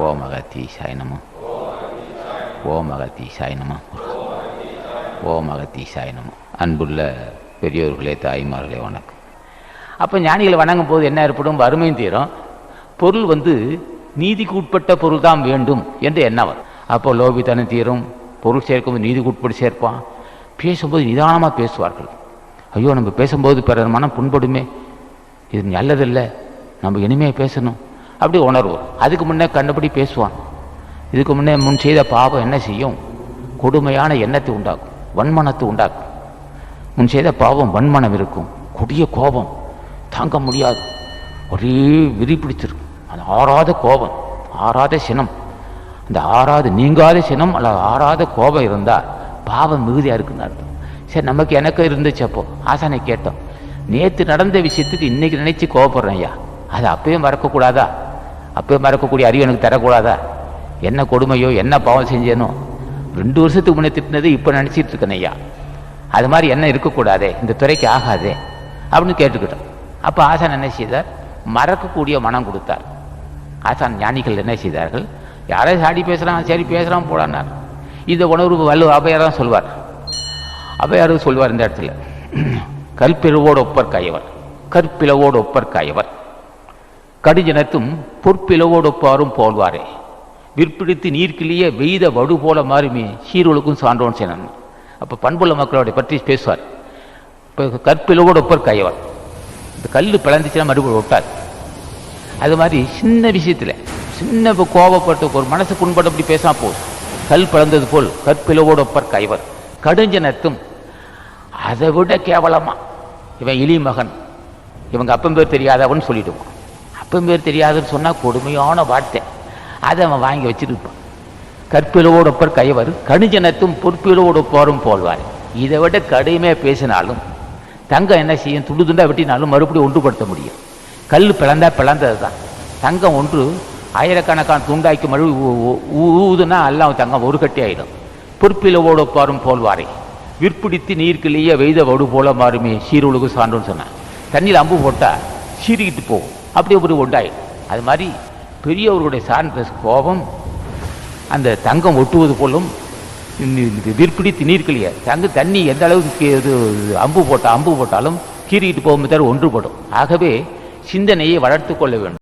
ஓம் அகத்தீசாய நம ஓம் அகத்தீசாய நம ஓம் அகத்தீசாய நம அன்புள்ள பெரியோர்களே தாய்மார்களே வணக்கம். அப்போ ஞானிகளை வணங்கும் போது என்ன ஏற்படும்? வறுமையும் தீரும். பொருள் வந்து நீதிக்கு உட்பட்ட பொருள் தான் வேண்டும் என்று எண்ணவர் அப்போ அப்போ லோபித்தனம் தீரும். பொருள் சேர்க்கும்போது நீதிக்கு உட்பட்டு சேர்ப்பான். பேசும்போது நிதானமாக பேசுவார்கள். ஐயோ நம்ம பேசும்போது பிறர் மனம் புண்படுமே. இது நல்லதில்லை. நம்ம இனிமையாக பேசணும். அப்படி உணர்வு. அதுக்கு முன்னே கண்டுபிடி பேசுவான். இதுக்கு முன்னே முன் செய்த பாவம் என்ன செய்யும்? கொடுமையான எண்ணத்தை உண்டாக்கும் வன்மனத்தை உண்டாக்கும். முன் செய்த பாவம் வன்மனம் இருக்கும். கொடிய கோபம். தாங்க முடியாது. ஒரே விரி பிடிச்சிருக்கும் அது ஆறாத கோபம் ஆறாத சினம். அந்த ஆறாத நீங்காத சினம் அல்ல ஆறாத கோபம் இருந்தால் பாவம் மிகுதியாக இருக்குன்னு அர்த்தம். சரி நமக்கு எனக்கு இருந்துச்சு அப்போ. ஆசானை கேட்டோம். நேற்று நடந்த விஷயத்துக்கு இன்னைக்கு நினைச்சு கோவப்படுறேன் ஐயா. அது அப்பயும் மறக்கக்கூடாதா? அப்போ மறக்கக்கூடிய அறிவு எனக்கு தரக்கூடாதா? என்ன கொடுமையோ என்ன பாவம் செஞ்சேனோ? ரெண்டு வருஷத்துக்கு முன்னே திட்டினது இப்போ நினச்சிட்டு இருக்கேன் ஐயா. அது மாதிரி என்ன இருக்கக்கூடாதே? இந்த துறைக்கு ஆகாதே? அப்படின்னு கேட்டுக்கிட்டோம். அப்போ ஆசான் என்ன செய்தார்? மறக்கக்கூடிய மனம் கொடுத்தார். ஆசான் ஞானிகள் என்ன செய்தார்கள்? யாரே சாடி பேசுகிறான் சரி பேசுகிறான் போடானார் இந்த உணர்வு வல்லு அபையார் சொல்வார். அபையார் சொல்வார் இந்த இடத்துல. கற்பிளவோடு ஒப்பர் காயவர் கற்பிளவோடு ஒப்பர் காயவர் கடிஜனத்தும் பொற்பிளவோடு ஒப்பாரும் போல்வாரே. விற்பிடித்து நீர்க்கிளிய வெய்த வடு போல மாறுமே சீர்களுக்கும் சான்றோன் சேனன். அப்போ பண்புள்ள மக்களோட பற்றி பேசுவார். இப்போ கற்பிளவோடு ஒப்பர் காயவர். இந்த கல் பிளந்துச்சுன்னா மறுபடியும் விட்டார் அது மாதிரி சின்ன விஷயத்தில் சின்ன கோபப்பட்டு ஒரு மனசு புண்பட்டு அப்படி பேசாம போதும். கல் பிளந்தது போல் கற்பிளவோடு ஒப்பர் கைவர் கடுஞ்சனத்தும் அதை விட கேவலமா. இவன் இளி மகன். இவங்க அப்பன் பேர் தெரியாதவன் சொல்லிடுவான். அப்பன் பேர் தெரியாதுன்னு சொன்னால் கொடுமையான வார்த்தை. அதை அவன் வாங்கி வச்சிருப்பான். கற்பிளவோடு கைவர் கணிஜனத்தும் பொற்பிளவோடு ஒப்பாரும் போல்வார். இதை விட கடுமையாக பேசினாலும் தங்கம் என்ன செய்யும் துண்டு துண்டாக வெட்டினாலும் மறுபடியும் ஒன்றுபடுத்த முடியும். கல் பிளந்தா பிளந்தது தான் தங்கம் ஒன்று ஆயிரக்கணக்கான துண்டாக்கி மறுபடி ஊ- ஊதுனா எல்லாம் தங்கம் ஒரு கட்டி ஆயிடும். பொற்பிலவோடு பாரும் போல்வாரை. விற்பிடித்து நீர்க்கிலேயே வெய்த வடு போல மாறுமே சீரொழுகு சான்றோன்னு சொன்னான். தண்ணியில் அம்பு போட்டால் சீறிக்கிட்டு போகும். அப்படியே ஒரு உண்டாயிடும் அது மாதிரி பெரியவர்களுடைய சார்ந்த கோபம் அந்த தங்கம் ஒட்டுவது போலும் விற்பிடி நீர்க்கிளிய தங்க தண்ணி எந்த அளவுக்கு இது அம்பு போட்டால் அம்பு போட்டாலும் கீறிக்கிட்டு போகும் தவிர ஒன்றுபடும் ஆகவே சிந்தனையை வளர்த்து கொள்ள வேண்டும்.